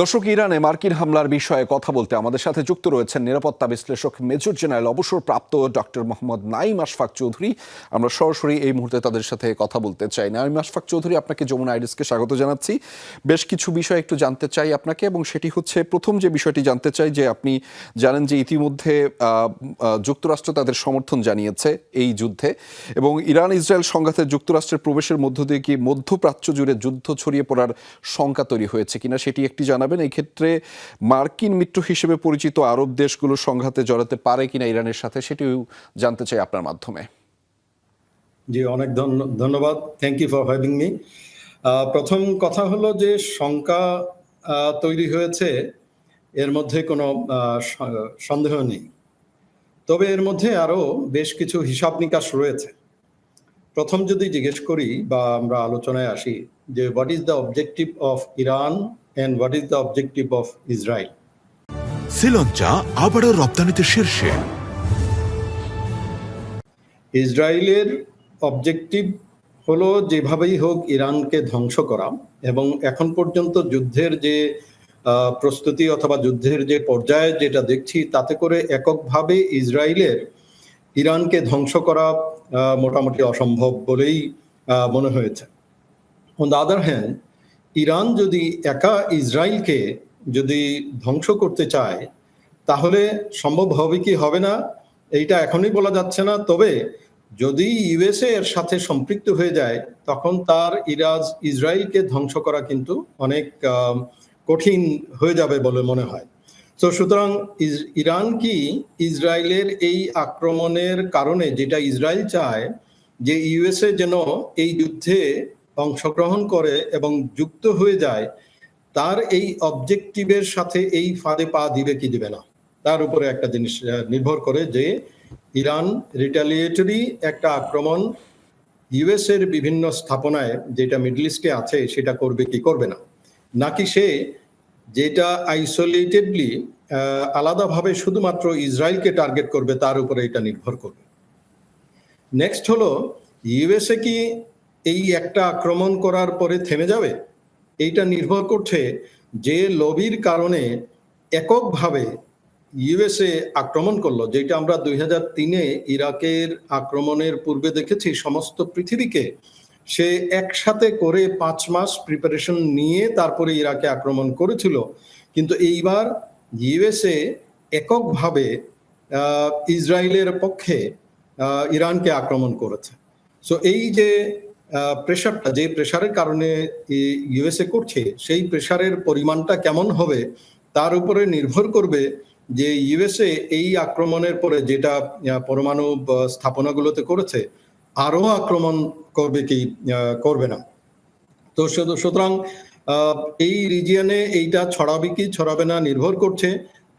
দর্শক, ইরানে মার্কিন হামলার বিষয়ে কথা বলতে আমাদের সাথে যুক্ত রয়েছেন নিরাপত্তা বিশ্লেষক মেজর জেনারেল অবসরপ্রাপ্ত ডক্টর মোহাম্মদ নাইম আশফাক চৌধুরী। আমরা সরাসরি এই মুহূর্তে তাদের সাথে কথা বলতে চাই। নাইম আশফাক চৌধুরী, আপনাকে যমুনা আইডিসকে স্বাগত জানাচ্ছি। বেশ কিছু বিষয় একটু জানতে চাই আপনাকে এবং সেটি হচ্ছে, প্রথম যে বিষয়টি জানতে চাই, যে আপনি জানেন যে ইতিমধ্যে যুক্তরাষ্ট্র তাদের সমর্থন জানিয়েছে এই যুদ্ধে এবং ইরান ইসরায়েল সংঘাতে যুক্তরাষ্ট্রের প্রবেশের মধ্য দিয়ে কি মধ্যপ্রাচ্য জুড়ে যুদ্ধ ছড়িয়ে পড়ার শঙ্কা তৈরি হয়েছে কিনা সেটি একটি জানাবেন এই ক্ষেত্রে মার্কিন মিত্র হিসেবে পরিচিত আরব দেশগুলো সংঘাতে জড়াতে পারে কিনা ইরানের সাথে, সেটিও জানতে চাই আপনার মাধ্যমে। জি, অনেক ধন্যবাদ। Thank you for having me প্রথম কথা হলো যে শঙ্কা তৈরি হয়েছে, এর মধ্যে কোনো সন্দেহ নেই। তবে এর মধ্যে আরও বেশ কিছু হিসাব নিকাশ রয়েছে। প্রথম যদি জিজ্ঞেস করি বা আমরা আলোচনায় আসি যে what is the objective of Iran is the objective of Israel Sri Lanka আবারও রপ্তানিতে শীর্ষে। ইসরায়েলের অবজেক্টিভ হলো যেভাবেই হোক ইরানকে ধ্বংস করা এবং এখন পর্যন্ত যুদ্ধের যে প্রস্তুতি অথবা যুদ্ধের যে পর্যায়ে যেটা দেখছি তাতে করে এককভাবে ইসরায়েলের ইরানকে ধ্বংস করা মোটামুটি অসম্ভব বলেই মনে হয়েছে। On the other hand Iran যদি একা ইসরায়েলকে যদি ধ্বংস করতে চায়, তাহলে সম্ভব হবে কি হবে না? এইটা এখনই বলা যাচ্ছে না। তবে যদি ইউএসএ এর সাথে সম্পৃক্ত হয়ে যায়, তখন তার ইরাজ ইসরায়েলকে ধ্বংস করা কিন্তু অনেক কঠিন হয়ে যাবে বলে মনে হয়। তো সুতরাং ইরান কি ইসরায়েলের এই আক্রমণের কারণে যেটা ইসরায়েল চায়, যে ইউএসএ যেন এই যুদ্ধে অংশগ্রহণ করে এবং যুক্ত হয়ে যায়, তার এই অবজেক্টিভের সাথে এই ফাঁদে পা দিবে কি দিবে না? তার উপরে একটা জিনিস নির্ভর করে যে ইরান রিটালিয়েটরি একটা আক্রমণ ইউএস এর বিভিন্ন স্থাপনায় যেটা মিডল ইস্টে আছে সেটা করবে কি করবে না? নাকি সে যেটা আইসোলেটেডলি আলাদাভাবে শুধুমাত্র ইসরায়েলকে টার্গেট করবে তার উপরে এটা নির্ভর করবে? নেক্সট হলো, ইউএসএ কি এই একটা আক্রমণ করার পরে থেমে যাবে? এইটা নির্ভর করছে যে লবির কারণে এককভাবে ইউএসএ আক্রমণ করল, যেটা আমরা দুই হাজার তিনে ইরাকের আক্রমণের পূর্বে দেখেছি। সমস্ত পৃথিবীকে সে একসাথে করে পাঁচ মাস প্রিপারেশন নিয়ে তারপরে ইরাকে আক্রমণ করেছিল। কিন্তু এইবার ইউএসএ এককভাবে ইসরায়েলের পক্ষে ইরানকে আক্রমণ করেছে। সো এই যে প্রেশারটা যে প্রেশারের কারণে ইউএসএ করছে, সেই প্রেশারের পরিমাণটা কেমন হবে, তার উপরে নির্ভর করবে যে ইউএসএ এই আক্রমণের পরে যেটা পরমাণু স্থাপনাগুলোতে করেছে, আরও আক্রমণ করবে কি করবে না। তো সুতরাং এই রিজিয়নে এইটা ছড়াবে কি, ছড়াবে না, নির্ভর করছে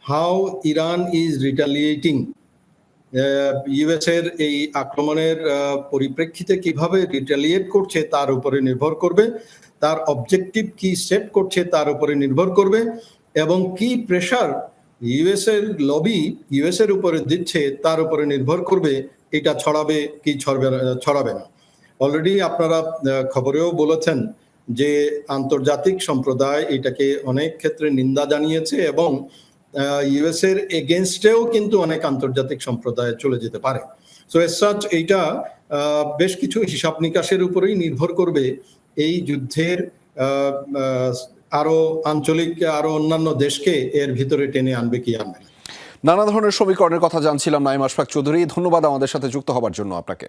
how Iran is retaliating US এর এই আক্রমণের পরিপ্রেক্ষিতে কীভাবে রিটালিয়েট করছে তার উপরে নির্ভর করবে, তার অবজেক্টিভ কি সেট করছে তার উপরে নির্ভর করবে, এবং কি প্রেশার ইউএস এর লবি ইউএস এর উপরে দিচ্ছে তার উপরে নির্ভর করবে, এটা ছড়াবে কি ছড়বে ছড়াবে না। অলরেডি আপনারা খবরেও বলেছেন যে আন্তর্জাতিক সম্প্রদায় এটাকে অনেক ক্ষেত্রে নিন্দা জানিয়েছে এবং ইউএস এর এগেনস্টেও কিন্তু অনেক আন্তর্জাতিক সম্প্রদায় চলে যেতে পারে। সো এস সাচ এইটা বেশ কিছু হিসাব নিকাশের উপরেই নির্ভর করবে এই যুদ্ধের আরও আঞ্চলিক, আরও অন্যান্য দেশকে এর ভিতরে টেনে আনবে কি আনবে নানা ধরনের সমীকরণের কথা জানছিলাম নাইম আশফাক চৌধুরী। ধন্যবাদ আমাদের সাথে যুক্ত হবার জন্য আপনাকে।